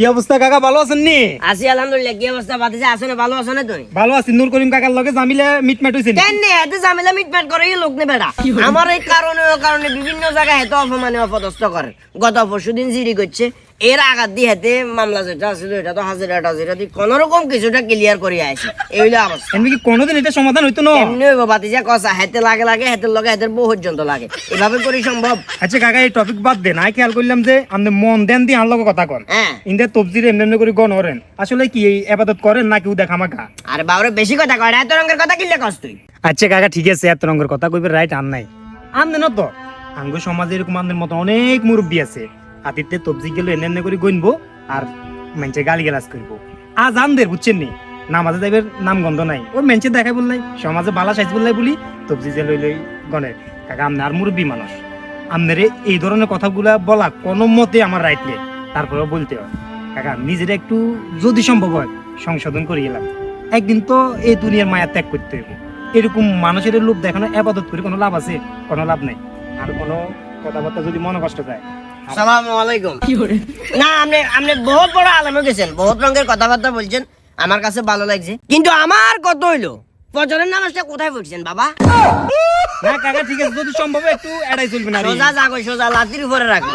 কি অবস্থা কাকা? ভালো আছেন নি? আছি আলহামদুলিল্লাহ। কি অবস্থা? বাতিছে আসো না ভালো আছো না তুমি? ভালো আছি নূর করিম কাকার লগে জামিলে মিটমাট হইছে? কেন নে? এত জামিলে মিটমাট করে এই লোক নে বেড়া। আমার এই কারণে ও কারণে বিভিন্ন জায়গায় এত অপমানে অপদস্থ করে। গত পরশু দিন জিরি করছে। এর আঘাত দিয়ে হেতে মামলা যেটা ছিল এটা তো হাজিরা টাজিরা দিয়ে কোন রকম কিছুটা ক্লিয়ার করে আইছে। এই হইল অবস্থা। এমনি কি কোনোদিন এটা সমাধান হইতো না? এমনি হইব বাতিজা কষা হেতে লাগে লাগে হেতের লগে হেতের বহু পর্যন্ত লাগে। এভাবে করি সম্ভব? আচ্ছা কাকা এই টপিক বাদ দেন আই খেয়াল করলাম যে আপনি মন দেন দিয়ে আনলগে কথা কন। হ্যাঁ। ইন্দে তবজির এমনি এমনি করে গণ করেন আসলে কি এই আবাদত করেন না কেউ দেখা মাখা আরে বাবরে বেশি কথা কয় এত রঙের কথা কিনলে কস তুই? আচ্ছা কাকা ঠিক আছে এত রঙের কথা কইবে রাইট আন নাই। আন দেন তো আঙ্গ সমাজে এরকম আমাদের মতো অনেক মুরব্বী আছে। হাতিতে তবজি গেল, এনে এনে করে গইনবো আর মেঞ্চে গালি গালাজ করব। আজ আনদের বুঝছেন নি? নামাজে যাইবের নাম গন্ধ নাই। ও মেঞ্চে দেখাই বললাই, সমাজে বালা সাইজ বললাই বলি তবজি যে লই লই গণের। কাকা, আমনে আর মুরব্বী মানুষ। আমনেরে এই ধরনের কথাগুলা বলা কোনো মতে আমার রাইট নেই। তারপরেও বলতে হয়, কাকা, নিজেরা একটু যদি সম্ভব হয় সংশোধন করে গেলাম একদিন তো এই দুনিয়ার মায়া ত্যাগ করতে হবে এরকম মানুষের লোভ দেখানো আবাদত করে কোনো লাভ আছে? কোনো লাভ নাই। আর কোনো কথাবার্তা যদি মনে কষ্ট যায় সালামু আলাইকুম। না আপনি আপনি বহুত বড় আলেমে গেছেন বহুত রঙের কথাবার্তা বলছেন আমার কাছে ভালো লাগছে। কিন্তু আমার কত হইল? ফজরের নামাজটা কোথায় পড়ছেন বাবা? না কাকা ঠিক আছে যদি সম্ভব একটু এড়াই চলবে না। সোজা জাগো সোজা লাতির উপরে রাখব